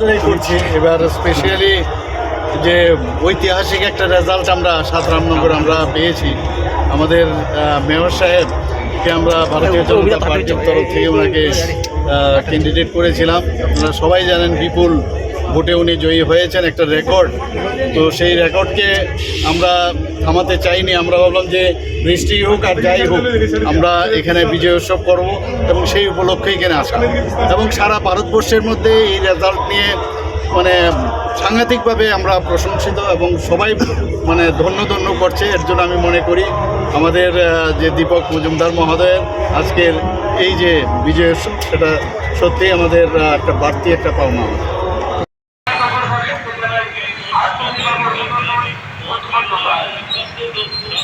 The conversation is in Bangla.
পেয়েছি এবার স্পেশালি যে ঐতিহাসিক একটা রেজাল্ট আমরা সাত রামনগর আমরা পেয়েছি। আমাদের মেয়র সাহেবকে আমরা ভারতীয় জনতা পার্টির তরফ থেকে ওনাকে ক্যান্ডিডেট করেছিলাম। আপনারা সবাই জানেন বিপুল ভোটে উনি জয়ী হয়েছেন একটা রেকর্ড। তো সেই রেকর্ডকে আমরা থামাতে চাইনি। আমরা ভাবলাম যে বৃষ্টি হোক আর যাই হোক, আমরা এখানে বিজয় উৎসব করব এবং সেই উপলক্ষে এখানে আসা। এবং সারা ভারতবর্ষের মধ্যে এই রেজাল্ট নিয়ে মানে সাংঘাতিকভাবে আমরা প্রশংসিত এবং সবাই মানে ধন্য ধন্য করছে। এর জন্য আমি মনে করি আমাদের যে দীপক মজুমদার মহোদয়ের আজকের এই যে বিজয় সেটা সত্যিই আমাদের একটা বাড়তি একটা পাওনা। Thank.